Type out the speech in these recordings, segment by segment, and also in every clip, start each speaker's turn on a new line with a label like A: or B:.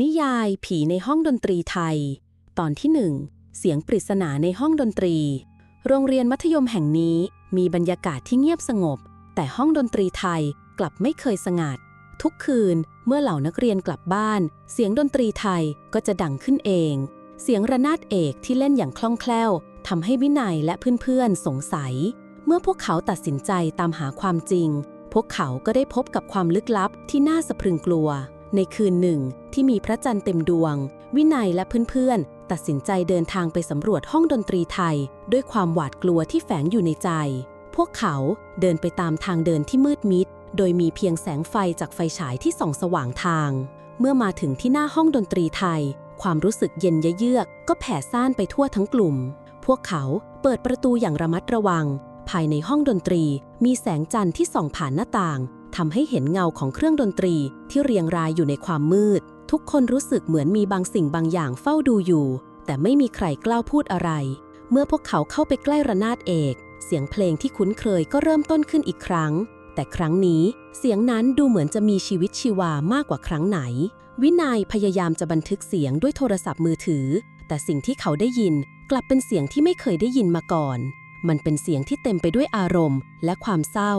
A: นิยายผีในห้องดนตรีไทย ตอนที่หนึ่งเสียงปริศนาในห้องดนตรี โรงเรียนมัธยมแห่งนี้มีบรรยากาศที่เงียบสงบ แต่ห้องดนตรีไทยกลับไม่เคยสงัด ทุกคืนเมื่อเหล่านักเรียนกลับบ้าน เสียงดนตรีไทยก็จะดังขึ้นเอง เสียงระนาดเอกที่เล่นอย่างคล่องแคล่วทำให้วินัยและเพื่อนๆสงสัย เมื่อพวกเขาตัดสินใจตามหาความจริง พวกเขาก็ได้พบกับความลึกลับที่น่าสะพรึงกลัว ในคืนหนึ่ง ที่มีพระจันทร์เต็มดวง วินัยและเพื่อนๆ ตัดสินใจเดินทางไปสำรวจห้องดนตรีไทย ด้วยความหวาดกลัวที่แฝงอยู่ในใจ พวกเขาเดินไปตามทางเดินที่มืดมิด โดยมีเพียงแสงไฟจากไฟฉายที่ส่องสว่างทาง เมื่อมาถึงที่หน้าห้องดนตรีไทย ความรู้สึกเย็นยะเยือกก็แผ่ซ่านไปทั่วทั้งกลุ่ม พวกเขาเปิดประตูอย่างระมัดระวัง ภายในห้องดนตรี มีแสงจันทร์ที่ส่องผ่านหน้าต่าง ทำให้เห็นเงาของเครื่องดนตรีที่เรียงรายอยู่ในความมืด ทุกคนรู้สึกเหมือนมีบางสิ่งบางอย่างเฝ้าดูอยู่ แต่ไม่มีใครกล้าพูดอะไร เมื่อพวกเขาเข้าไปใกล้ระนาดเอก เสียงเพลงที่คุ้นเคยก็เริ่มต้นขึ้นอีกครั้ง แต่ครั้งนี้เสียงนั้นดูเหมือนจะมีชีวิตชีวามากกว่าครั้งไหน วินัยพยายามจะบันทึกเสียงด้วยโทรศัพท์มือถือ แต่สิ่งที่เขาได้ยินกลับเป็นเสียงที่ไม่เคยได้ยินมาก่อน มันเป็นเสียงที่เต็มไปด้วยอารมณ์ และความเศร้า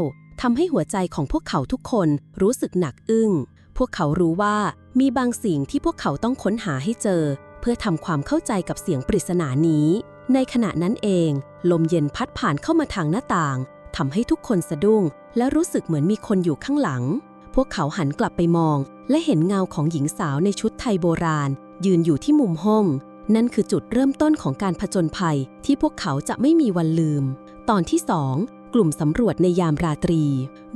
A: ทำให้หัวใจของพวกเขาทุกคนรู้สึกหนักอึ้ง พวกเขารู้ว่ามีบางสิ่งที่พวกเขาต้องค้นหาให้เจอ เพื่อทำความเข้าใจกับเสียงปริศนานี้ ในขณะนั้นเอง ลมเย็นพัดผ่านเข้ามาทางหน้าต่างทำให้ทุกคนสะดุ้ง และรู้สึกเหมือนมีคนอยู่ข้างหลัง พวกเขาหันกลับไปมอง และเห็นเงาของหญิงสาวในชุดไทยโบราณ ยืนอยู่ที่มุมห้อง นั่นคือจุดเริ่มต้นของการผจญภัยที่พวกเขาจะไม่มีวันลืม ตอนที่สอง กลุ่มสำรวจในยามราตรี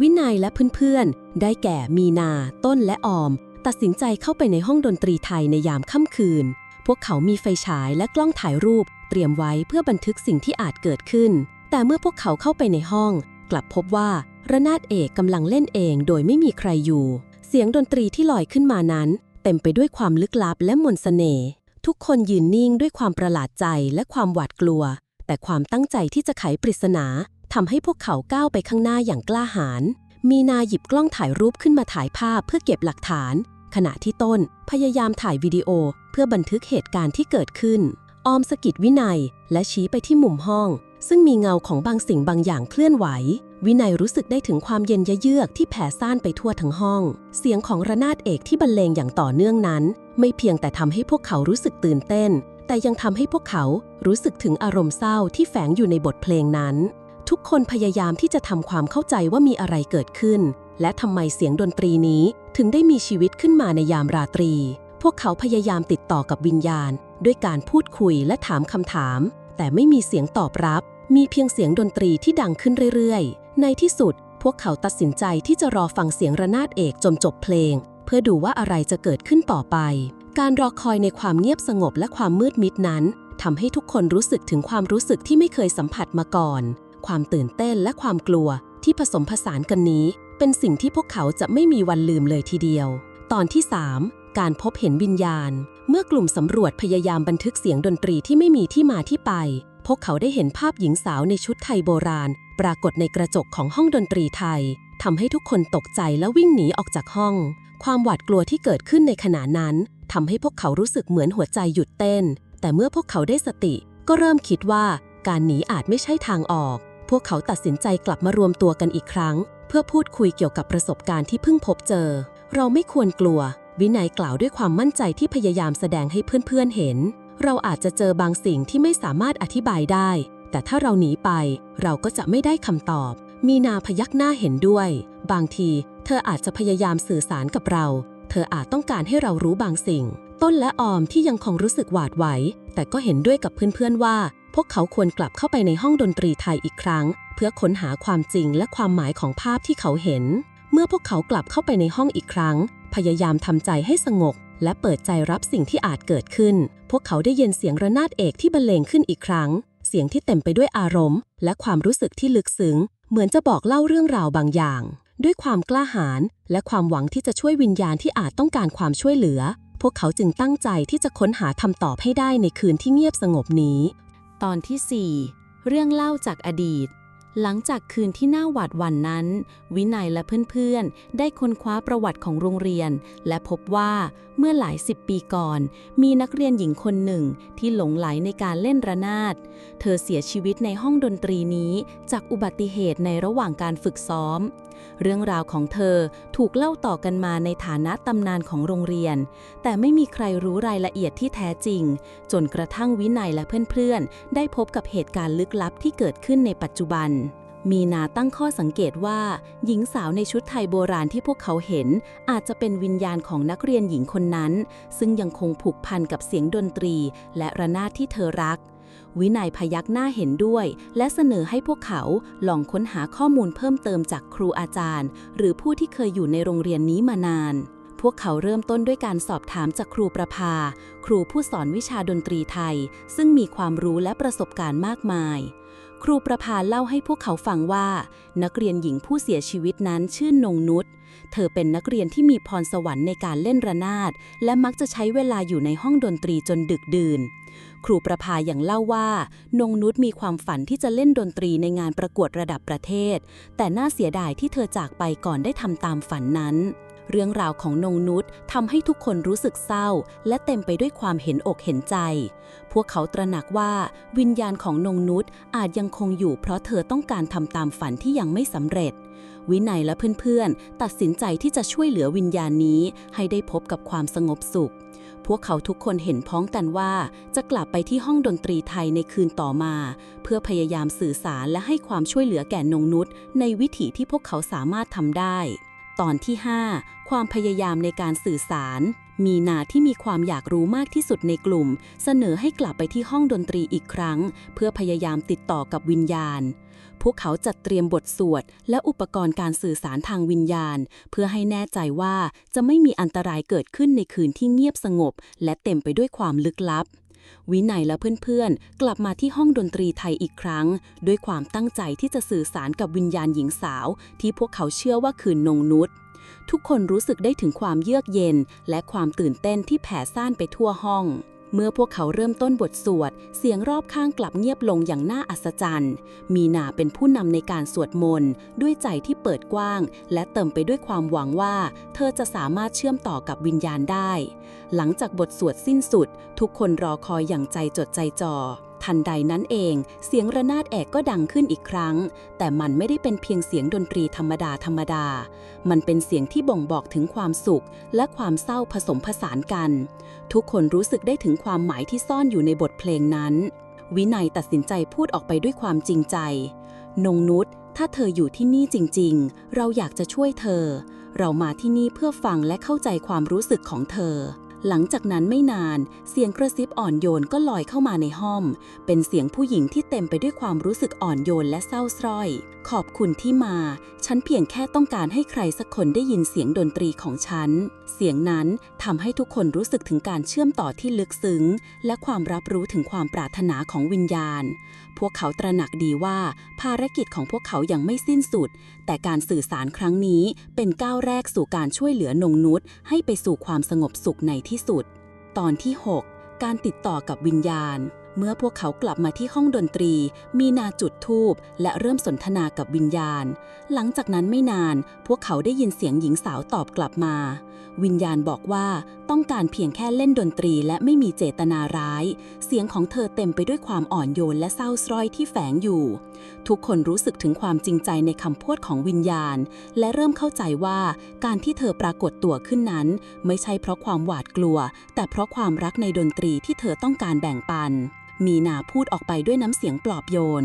A: วินัยและเพื่อนๆ ได้แก่มีนา ต้นและออม ตัดสินใจเข้าไปในห้องดนตรีไทยในยามค่ำคืน พวกเขามีไฟฉายและกล้องถ่ายรูป เตรียมไว้เพื่อบันทึกสิ่งที่อาจเกิดขึ้น แต่เมื่อพวกเขาเข้าไปในห้อง กลับพบว่าระนาดเอกกำลังเล่นเองโดยไม่มีใครอยู่ เสียงดนตรีที่ลอยขึ้นมานั้น เต็มไปด้วยความลึกลับและมนต์เสน่ห์ทุกคนยืนนิ่งด้วยความประหลาดใจและความหวาดกลัว แต่ความตั้งใจที่จะไขปริศนา ทำให้พวกเขาก้าวไปข้างหน้าอย่างกล้าหาญ มีนาหยิบกล้องถ่ายรูปขึ้นมาถ่ายภาพเพื่อเก็บหลักฐาน ขณะที่ต้นพยายามถ่ายวิดีโอเพื่อบันทึกเหตุการณ์ที่เกิดขึ้น ออมสกิดวินัยและชี้ไปที่มุมห้อง ซึ่งมีเงาของบางสิ่งบางอย่างเคลื่อนไหว วินัยรู้สึกได้ถึงความเย็นยะเยือกที่แผ่ซ่านไปทั่วทั้งห้อง เสียงของระนาดเอกที่บรรเลงอย่างต่อเนื่องนั้น ไม่เพียงแต่ทำให้พวกเขารู้สึกตื่นเต้นแต่ยังทำให้พวกเขารู้สึกถึงอารมณ์เศร้าที่แฝงอยู่ในบทเพลงนั้น ทุกคนพยายามที่จะทำความเข้าใจว่ามีอะไรเกิดขึ้น และทำไมเสียงดนตรีนี้ถึงได้มีชีวิตขึ้นมาในยามราตรี พวกเขาพยายามติดต่อกับวิญญาณ ด้วยการพูดคุยและถามคำถาม แต่ไม่มีเสียงตอบรับ มีเพียงเสียงดนตรีที่ดังขึ้นเรื่อยๆ ในที่สุด พวกเขาตัดสินใจที่จะรอฟังเสียงระนาดเอกจนจบเพลง เพื่อดูว่าอะไรจะเกิดขึ้นต่อไป การรอคอยในความเงียบสงบและความมืดมิดนั้นทำให้ทุกคนรู้สึกถึงความรู้สึกที่ไม่เคยสัมผัสมาก่อน ความตื่นเต้นและความกลัวที่ผสมผสานกันนี้ เป็นสิ่งที่พวกเขาจะไม่มีวันลืมเลยทีเดียว ตอนที่ 3 การพบเห็นวิญญาณ เมื่อกลุ่มสำรวจพยายามบันทึกเสียงดนตรีที่ไม่มีที่มาที่ไป พวกเขาได้เห็นภาพหญิงสาวในชุดไทยโบราณ ปรากฏในกระจกของห้องดนตรีไทยทำให้ทุกคนตกใจและวิ่งหนีออกจากห้อง ความหวาดกลัวที่เกิดขึ้นในขณะนั้นทำให้พวกเขารู้สึกเหมือนหัวใจหยุดเต้น แต่เมื่อพวกเขาได้สติ ก็เริ่มคิดว่าการหนีอาจไม่ใช่ทางออก พวกเขาตัดสินใจกลับมารวมตัวกันอีกครั้ง เพื่อพูดคุยเกี่ยวกับประสบการณ์ที่เพิ่งพบเจอ เราไม่ควรกลัว วินัยกล่าวด้วยความมั่นใจที่พยายามแสดงให้เพื่อนๆเห็น เราอาจจะเจอบางสิ่งที่ไม่สามารถอธิบายได้ แต่ถ้าเราหนีไป เราก็จะไม่ได้คำตอบ มีนาพยักหน้าเห็นด้วย บางที เธออาจจะพยายามสื่อสารกับเรา เธออาจต้องการให้เรารู้บางสิ่ง ต้นและออมที่ยังคงรู้สึกหวาดไหว แต่ก็เห็นด้วยกับเพื่อนๆว่า พวกเขาควรกลับเข้าไปในห้องดนตรีไทยอีกครั้ง เพื่อค้นหาความจริงและความหมายของภาพที่เขาเห็น เมื่อพวกเขากลับเข้าไปในห้องอีกครั้ง พยายามทำใจให้สงบ และเปิดใจรับสิ่งที่อาจเกิดขึ้น พวกเขาได้ยินเสียงระนาดเอกที่บรรเลงขึ้นอีกครั้ง เสียงที่เต็มไปด้วยอารมณ์ และความรู้สึกที่ลึกซึ้ง เหมือนจะบอกเล่าเรื่องราวบางอย่าง ด้วยความกล้าหาญและความหวังที่จะช่วยวิญญาณที่อาจต้องการความช่วยเหลือ พวกเขาจึงตั้งใจที่จะค้นหาคำตอบให้ได้ในคืนที่เงียบสงบนี้ ตอนที่ 4 เรื่องเล่าจากอดีต หลังจากคืนที่น่าหวาดหวั่นนั้น วินัยและเพื่อนๆ ได้ค้นคว้าประวัติของโรงเรียน และพบว่าเมื่อหลายสิบปีก่อน มีนักเรียนหญิงคนหนึ่งที่หลงไหลในการเล่นระนาด เธอเสียชีวิตในห้องดนตรีนี้จากอุบัติเหตุในระหว่างการฝึกซ้อม เรื่องราวของเธอถูกเล่าต่อกันมาในฐานะตำนานของโรงเรียน แต่ไม่มีใครรู้รายละเอียดที่แท้จริง จนกระทั่งวินัยและเพื่อนๆ ได้พบกับเหตุการณ์ลึกลับที่เกิดขึ้นในปัจจุบัน มีนาตั้งข้อสังเกตว่า หญิงสาวในชุดไทยโบราณที่พวกเขาเห็น อาจจะเป็นวิญญาณของนักเรียนหญิงคนนั้น ซึ่งยังคงผูกพันกับเสียงดนตรี และระนาดที่เธอรัก วินัยพยักหน้าเห็นด้วย และเสนอให้พวกเขาลองค้นหาข้อมูลเพิ่มเติมจากครูอาจารย์ หรือผู้ที่เคยอยู่ในโรงเรียนนี้มานานพวกเขาเริ่มต้นด้วยการสอบถามจากครูประภา ครูผู้สอนวิชาดนตรีไทย ซึ่งมีความรู้และประสบการณ์มากมาย ครูประภาเล่าให้พวกเขาฟังว่า นักเรียนหญิงผู้เสียชีวิตนั้นชื่อนงนุช เธอเป็นนักเรียนที่มีพรสวรรค์ในการเล่นระนาด และมักจะใช้เวลาอยู่ในห้องดนตรีจนดึกดื่น ครูประภาอย่างเล่าว่า นงนุชมีความฝันที่จะเล่นดนตรีในงานประกวดระดับประเทศ แต่น่าเสียดายที่เธอจากไปก่อนได้ทำตามฝันนั้น เรื่องราวของนงนุชทำให้ทุกคนรู้สึกเศร้า และเต็มไปด้วยความเห็นอกเห็นใจ พวกเขาตระหนักว่าวิญญาณของนงนุชอาจยังคงอยู่เพราะเธอต้องการทำตามฝันที่ยังไม่สำเร็จ วินัยและเพื่อนๆ ตัดสินใจที่จะช่วยเหลือวิญญาณนี้ ให้ได้พบกับความสงบสุข พวกเขาทุกคนเห็นพ้องกันว่า จะกลับไปที่ห้องดนตรีไทยในคืนต่อมา เพื่อพยายามสื่อสารและให้ความช่วยเหลือแก่นงนุษในวิถีที่พวกเขาสามารถทำได้ ตอนที่ 5 ความพยายามในการสื่อสาร มีนาที่มีความอยากรู้มากที่สุดในกลุ่ม เสนอให้กลับไปที่ห้องดนตรีอีกครั้ง เพื่อพยายามติดต่อกับวิญญาณ พวกเขาจัดเตรียมบทสวด และอุปกรณ์การสื่อสารทางวิญญาณ เพื่อให้แน่ใจว่าจะไม่มีอันตรายเกิดขึ้นในคืนที่เงียบสงบ และเต็มไปด้วยความลึกลับ วินัยและเพื่อนๆ กลับมาที่ห้องดนตรีไทยอีกครั้ง ด้วยความตั้งใจที่จะสื่อสารกับวิญญาณหญิงสาว ที่พวกเขาเชื่อว่าคือนงนุษทุกคนรู้สึกได้ถึงความเยือกเย็น และความตื่นเต้นที่แผ่ซ่านไปทั่วห้อง เมื่อพวกเขาเริ่มต้นบทสวด เสียงรอบข้างกลับเงียบลงอย่างน่าอัศจรรย์ มีนาเป็นผู้นำในการสวดมนต์ ด้วยใจที่เปิดกว้าง และเติมไปด้วยความหวังว่า เธอจะสามารถเชื่อมต่อกับวิญญาณได้ หลังจากบทสวดสิ้นสุด ทุกคนรอคอยอย่างใจจดใจจ่อ ทันใดนั้นเอง เสียงระนาดแอกก็ดังขึ้นอีกครั้ง แต่มันไม่ได้เป็นเพียงเสียงดนตรีธรรมดาธรรมดา มันเป็นเสียงที่บ่งบอกถึงความสุข และความเศร้าผสมผสานกัน ทุกคนรู้สึกได้ถึงความหมายที่ซ่อนอยู่ในบทเพลงนั้น วินัยตัดสินใจพูดออกไปด้วยความจริงใจ นงนุษถ้าเธออยู่ที่นี่จริงๆ เราอยากจะช่วยเธอ เรามาที่นี่เพื่อฟังและเข้าใจความรู้สึกของเธอ หลังจากนั้นไม่นานเสียงกระซิบอ่อนโยนก็ลอยเข้ามาในห้องเป็นเสียงผู้หญิงที่เต็มไปด้วยความรู้สึกอ่อนโยนและเศร้าสร้อย ขอบคุณที่มา ฉันเพียงแค่ต้องการให้ใครสักคนได้ยินเสียงดนตรีของฉันเสียงนั้นทำให้ทุกคนรู้สึกถึงการเชื่อมต่อที่ลึกซึ้ง และความรับรู้ถึงความปรารถนาของวิญญาณ พวกเขาตระหนักดีว่า ภารกิจของพวกเขายังไม่สิ้นสุด แต่การสื่อสารครั้งนี้เป็นก้าวแรกสู่การช่วยเหลือนงนุษย์ให้ไปสู่ความสงบสุขในที่สุด ตอนที่ 6 การติดต่อกับวิญญาณ เมื่อพวกเขากลับมาที่ห้องดนตรี มีนาจุดธูปและเริ่มสนทนากับวิญญาณ หลังจากนั้นไม่นาน พวกเขาได้ยินเสียงหญิงสาวตอบกลับมา วิญญาณบอกว่าต้องการเพียงแค่เล่นดนตรีและไม่มีเจตนาร้าย เสียงของเธอเต็มไปด้วยความอ่อนโยนและเศร้าสร้อยที่แฝงอยู่ ทุกคนรู้สึกถึงความจริงใจในคำพูดของวิญญาณ และเริ่มเข้าใจว่าการที่เธอปรากฏตัวขึ้นนั้น ไม่ใช่เพราะความหวาดกลัว แต่เพราะความรักในดนตรีที่เธอต้องการแบ่งปัน มีนาพูดออกไปด้วยน้ำเสียงปลอบโยน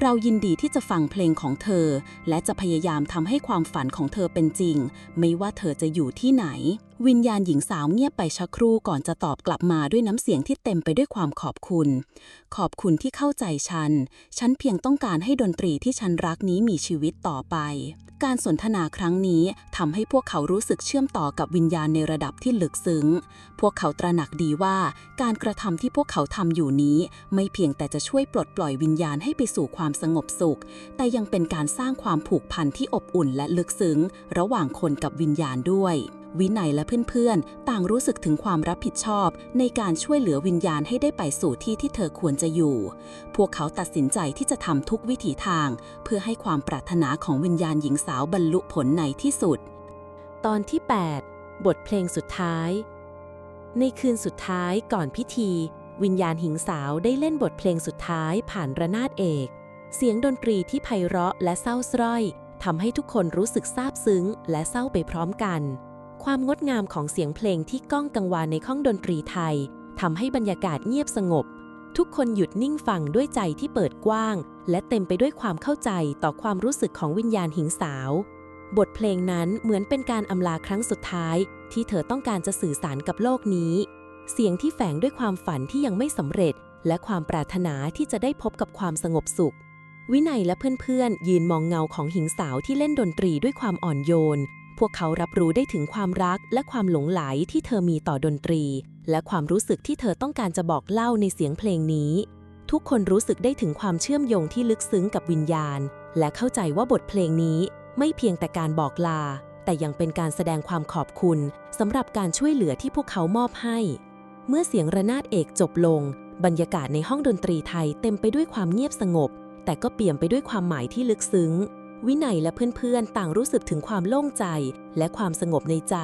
A: เรายินดีที่จะฟังเพลงของเธอ และจะพยายามทำให้ความฝันของเธอเป็นจริง ไม่ว่าเธอจะอยู่ที่ไหน วิญญาณหญิงสาวเงียบไปชักครู่ก่อนจะตอบกลับมาด้วยน้ำเสียงที่เต็มไปด้วยความขอบคุณ ขอบคุณที่เข้าใจฉัน ฉันเพียงต้องการให้ดนตรีที่ฉันรักนี้มีชีวิตต่อไป การสนทนาครั้งนี้ทำให้พวกเขารู้สึกเชื่อมต่อกับวิญญาณในระดับที่ลึกซึ้ง พวกเขาตระหนักดีว่า การกระทำที่พวกเขาทำอยู่นี้ ไม่เพียงแต่จะช่วยปลดปล่อยวิญญาณให้ไปสู่ความสงบสุข แต่ยังเป็นการสร้างความผูกพันที่อบอุ่นและลึกซึ้ง ระหว่างคนกับวิญญาณด้วย วินัยและเพื่อนๆ ต่างรู้สึกถึงความรับผิดชอบ ในการช่วยเหลือวิญญาณให้ได้ไปสู่ที่ที่เธอควรจะอยู่ พวกเขาตัดสินใจที่จะทำทุกวิถีทาง เพื่อให้ความปรารถนาของวิญญาณหญิงสาวบรรลุผลในที่สุด
B: ตอนที่ 8 บทเพลงสุดท้าย ในคืนสุดท้ายก่อนพิธีวิญญาณหญิงสาวได้เล่นบทเพลงสุดท้ายผ่านระนาดเอก เสียงดนตรีที่ไพเราะและเศร้าสร้อยทำให้ทุกคนรู้สึกซาบซึ้งและเศร้าไปพร้อมกัน ความงดงามของเสียงเพลงที่ก้องกังวานในห้องดนตรีไทยทำให้บรรยากาศเงียบสงบ ทุกคนหยุดนิ่งฟังด้วยใจที่เปิดกว้าง และเต็มไปด้วยความเข้าใจต่อความรู้สึกของวิญญาณหญิงสาว บทเพลงนั้นเหมือนเป็นการอำลาครั้งสุดท้าย ที่เธอต้องการจะสื่อสารกับโลกนี้ เสียงที่แฝงด้วยความฝันที่ยังไม่สำเร็จ และความปรารถนาที่จะได้พบกับความสงบสุข วินัยและเพื่อนๆ ยืนมองเงาของหญิงสาวที่เล่นดนตรีด้วยความอ่อนโยน พวกเขารับรู้ได้ถึงความรักและความหลงไหลที่เธอมีต่อดนตรี และความรู้สึกที่เธอต้องการจะบอกเล่าในเสียงเพลงนี้ ทุกคนรู้สึกได้ถึงความเชื่อมโยงที่ลึกซึ้งกับวิญญาณ และเข้าใจว่าบทเพลงนี้ไม่เพียงแต่การบอกลา แต่ยังเป็นการแสดงความขอบคุณสำหรับการช่วยเหลือที่พวกเขามอบให้ เมื่อเสียงระนาดเอกจบลง บรรยากาศในห้องดนตรีไทยเต็มไปด้วยความเงียบสงบ แต่ก็เปี่ยมไปด้วยความหมายที่ลึกซึ้ง วินัยและเพื่อนๆ ต่างรู้สึกถึงความโล่งใจ และความสงบในใจ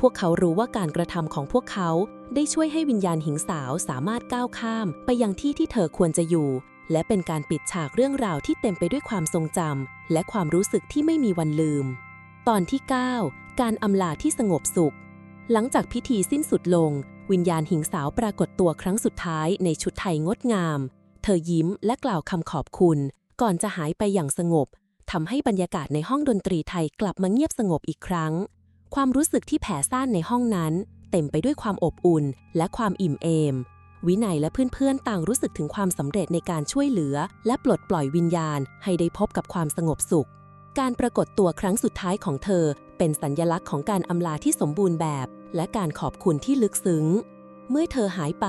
B: พวกเขารู้ว่าการกระทำของพวกเขาได้ช่วยให้วิญญาณหญิงสาวสามารถก้าวข้าม ไปยังที่ที่เธอควรจะอยู่ และเป็นการปิดฉากเรื่องราวที่เต็มไปด้วยความทรงจำและความรู้สึกที่ไม่มีวันลืม ตอนที่ 9 การอำลาที่สงบสุข หลังจากพิธีสิ้นสุดลง วิญญาณหญิงสาวปรากฏตัวครั้งสุดท้ายในชุดไทยงดงาม เธอยิ้มและกล่าวคำขอบคุณ ก่อนจะหายไปอย่างสงบทำให้บรรยากาศในห้องดนตรีไทยกลับมาเงียบสงบอีกครั้ง ความรู้สึกที่แผ่ซ่านในห้องนั้น เต็มไปด้วยความอบอุ่นและความอิ่มเอม วินัยและเพื่อนๆต่างรู้สึกถึงความสำเร็จในการช่วยเหลือ และปลดปล่อยวิญญาณ ให้ได้พบกับความสงบสุข การปรากฏตัวครั้งสุดท้ายของเธอ เป็นสัญญลักษณ์ของการอำลาที่สมบูรณ์แบบ และการขอบคุณที่ลึกซึ้ง เมื่อเธอหายไป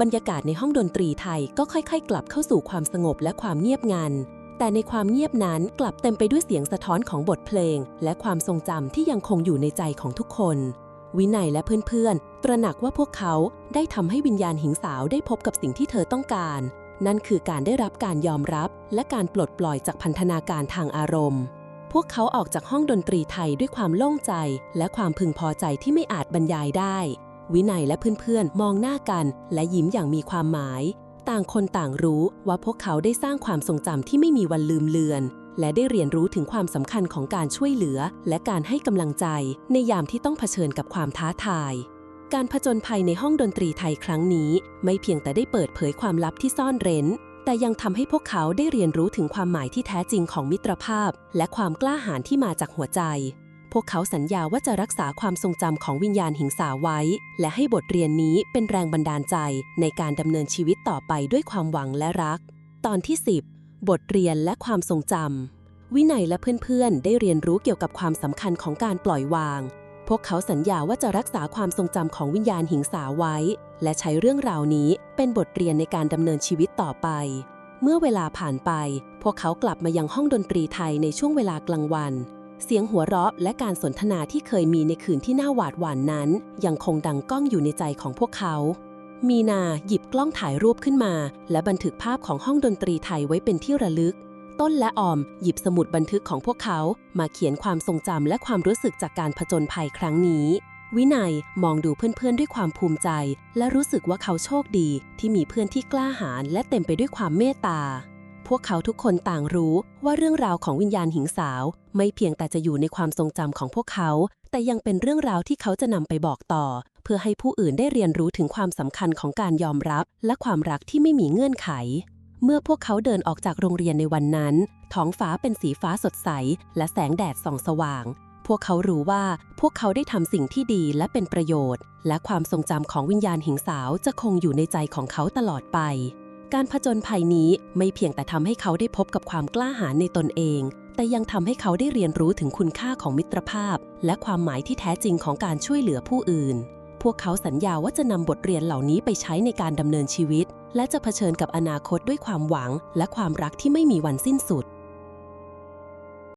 B: บรรยากาศในห้องดนตรีไทยก็ค่อยๆ กลับเข้าสู่ความสงบและความเงียบงัน แต่ในความเงียบนั้นกลับเต็มไปด้วยเสียงสะท้อนของบทเพลง และความทรงจำที่ยังคงอยู่ในใจของทุกคน วินัยและเพื่อนๆ ตระหนักว่าพวกเขาได้ทำให้วิญญาณหญิงสาวได้พบกับสิ่งที่เธอต้องการ นั่นคือการได้รับการยอมรับ และการปลดปล่อยจากพันธนาการทางอารมณ์ พวกเขาออกจากห้องดนตรีไทยด้วยความโล่งใจ และความพึงพอใจที่ไม่อาจบรรยายได้ วินัยและเพื่อนๆ มองหน้ากันและยิ้มอย่างมีความหมาย ต่างคนต่างรู้ว่าพวกเขาได้สร้างความทรงจำที่ไม่มีวันลืมเลือน และได้เรียนรู้ถึงความสำคัญของการช่วยเหลือ และการให้กำลังใจ ในยามที่ต้องเผชิญกับความท้าทาย การผจญภัยในห้องดนตรีไทยครั้งนี้ ไม่เพียงแต่ได้เปิดเผยความลับที่ซ่อนเร้น แต่ยังทำให้พวกเขาได้เรียนรู้ถึงความหมายที่แท้จริงของมิตรภาพ และความกล้าหาญที่มาจากหัวใจ วกเขาสัญญาว่าจะรักษาความทรงจำของวิญญาณหิงสาไว้ และให้บทเรียนนี้เป็นแรงบันดาลใจในการดำเนินชีวิตต่อไปด้วยความหวังและรัก ตอนที่ 10 บทเรียนและความทรงจำวินัยและเพื่อนๆ ได้เรียนรู้เกี่ยวกับความสำคัญของการปล่อยวาง พวกเขาสัญญาว่าจะรักษาความทรงจำของวิญญาณหิงสาไว้ และใช้เรื่องราวนี้เป็นบทเรียนในการดำเนินชีวิตต่อไปเมื่อเวลาผ่านไป พวกเขากลับมายังห้องดนตรีไทยในช่วงเวลากลางวัน เสียงหัวเราะและการสนทนาที่เคยมีในคืนที่น่าหวาดหวั่นนั้น ยังคงดังก้องอยู่ในใจของพวกเขา มีนาหยิบกล้องถ่ายรูปขึ้นมา และบันทึกภาพของห้องดนตรีไทยไว้เป็นที่ระลึก ต้นและออมหยิบสมุดบันทึกของพวกเขา มาเขียนความทรงจำและความรู้สึกจากการผจญภัยครั้งนี้ วินัยมองดูเพื่อนๆด้วยความภูมิใจ และรู้สึกว่าเขาโชคดี ที่มีเพื่อนที่กล้าหาญและเต็มไปด้วยความเมตตา พวกเขาทุกคนต่างรู้ว่าเรื่องราวของวิญญาณหญิงสาว ไม่เพียงแต่จะอยู่ในความทรงจำของพวกเขา แต่ยังเป็นเรื่องราวที่เขาจะนำไปบอกต่อ เพื่อให้ผู้อื่นได้เรียนรู้ถึงความสำคัญของการยอมรับ และความรักที่ไม่มีเงื่อนไข เมื่อพวกเขาเดินออกจากโรงเรียนในวันนั้น ท้องฟ้าเป็นสีฟ้าสดใส และแสงแดดส่องสว่าง พวกเขารู้ว่าพวกเขาได้ทำสิ่งที่ดีและเป็นประโยชน์ และความทรงจำของวิญญาณหญิงสาวจะคงอยู่ในใจของเขาตลอดไป การผจญภัยนี้ไม่เพียงแต่ทำให้เขาได้พบกับความกล้าหาญในตนเอง แต่ยังทำให้เขาได้เรียนรู้ถึงคุณค่าของมิตรภาพ และความหมายที่แท้จริงของการช่วยเหลือผู้อื่น พวกเขาสัญญาว่าจะนำบทเรียนเหล่านี้ไปใช้ในการดำเนินชีวิต และจะเผชิญกับอนาคตด้วยความหวัง และความรักที่ไม่มีวันสิ้นสุด